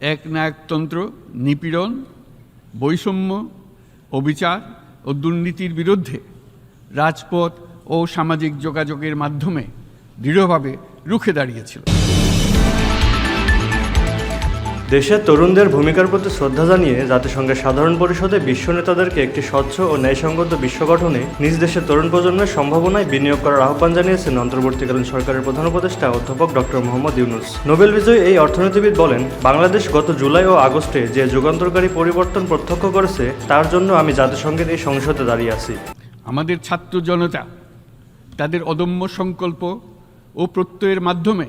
একনায়কতন্ত্র নিপীড়ন, বৈষম্য, অবিচার ও দুর্নীতির বিরুদ্ধে রাজপথ ও সামাজিক যোগাযোগের মাধ্যমে দৃঢ়ভাবে রুখে দাঁড়িয়েছিল। দেশের তরুণদের ভূমিকার প্রতি শ্রদ্ধা জানিয়ে জাতিসংঘের সাধারণ পরিষদে বিশ্ব নেতাদেরকে একটি স্বচ্ছ ও ন্যায়সঙ্গত বিশ্ব গঠনে নিজ দেশের তরুণ প্রজন্মের সম্ভাবনায় বিনিয়োগ করার আহ্বান জানিয়েছেন অন্তর্বর্তীকালীন সরকারের প্রধান উপদেষ্টা অধ্যাপক ডক্টর মোহাম্মদ ইউনুস। নোবেল বিজয়ী এই অর্থনীতিবিদ বলেন, বাংলাদেশ গত জুলাই ও আগস্টে যে যুগান্তরকারী পরিবর্তন প্রত্যক্ষ করেছে, তার জন্য আমি জাতিসংঘের এই সংসদে দাঁড়িয়ে আছি। আমাদের ছাত্র জনতা, তাদের অদম্য সংকল্প ও প্রত্যয়ের মাধ্যমে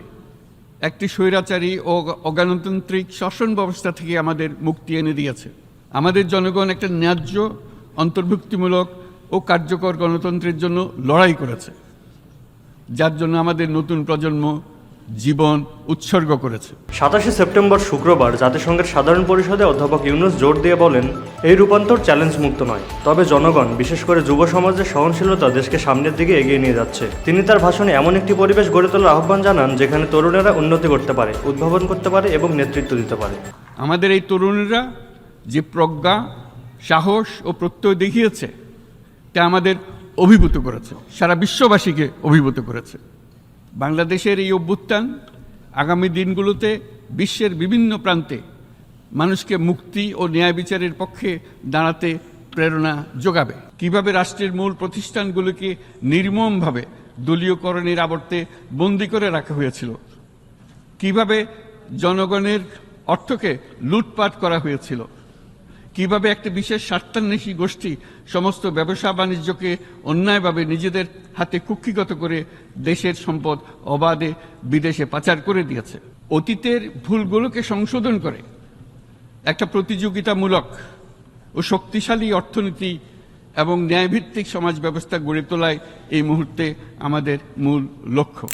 একটি স্বৈরাচারী ও অগণতান্ত্রিক শাসন ব্যবস্থা থেকে আমাদের মুক্তি এনে দিয়েছে। আমাদের জনগণ একটা ন্যায্য, অন্তর্ভুক্তিমূলক ও কার্যকর গণতন্ত্রের জন্য লড়াই করেছে। যার জন্য আমাদের নতুন প্রজন্ম জীবন উৎসর্গ করেছে। সাতাশে সেপ্টেম্বর শুক্রবার জাতিসংঘের সাধারণ পরিষদে অধ্যাপক ইউনুস জোর দিয়ে বলেন এই রূপান্তর চ্যালেঞ্জ মুক্ত নয় তবে জনগণ বিশেষ করে যুব সমাজের সহনশীলতা দেশকে সামনের দিকে এগিয়ে নিয়ে যাচ্ছে। তিনি তার ভাষণে এমন একটি পরিবেশ গড়ে তোলার আহ্বান জানান যেখানে তরুণেরা উন্নতি করতে পারে উদ্ভাবন করতে পারে এবং নেতৃত্ব দিতে পারে। আমাদের এই তরুণেরা যে প্রজ্ঞা সাহস ও প্রত্যয় দেখিয়েছে তা আমাদের অভিভূত করেছে সারা বিশ্ববাসীকে অভিভূত করেছে। বাংলাদেশের এই অভ্যুত্থান আগামী দিনগুলোতে বিশ্বের বিভিন্ন প্রান্তে মানুষকে মুক্তি ও ন্যায় বিচারের পক্ষে দাঁড়াতে প্রেরণা যোগাবে। কীভাবে রাষ্ট্রের মূল প্রতিষ্ঠানগুলোকে নির্মমভাবে দলীয়করণের আবর্তে বন্দি করে রাখা হয়েছিল? কীভাবে জনগণের অর্থকে লুটপাট করা হয়েছিল? কীভাবে একটি বিশেষ স্বার্থান্বেষী গোষ্ঠী সমস্ত ব্যবসা বাণিজ্যকে অন্যায়ভাবে নিজেদের হাতে কুক্ষিগত করে দেশের সম্পদ অবাধে বিদেশে পাচার করে দিয়েছে। অতীতের ভুলগুলোকে সংশোধন করে একটা প্রতিযোগিতামূলক ও শক্তিশালী অর্থনীতি এবং ন্যায়ভিত্তিক সমাজ ব্যবস্থা গড়ে তোলায় এই মুহূর্তে আমাদের মূল লক্ষ্য।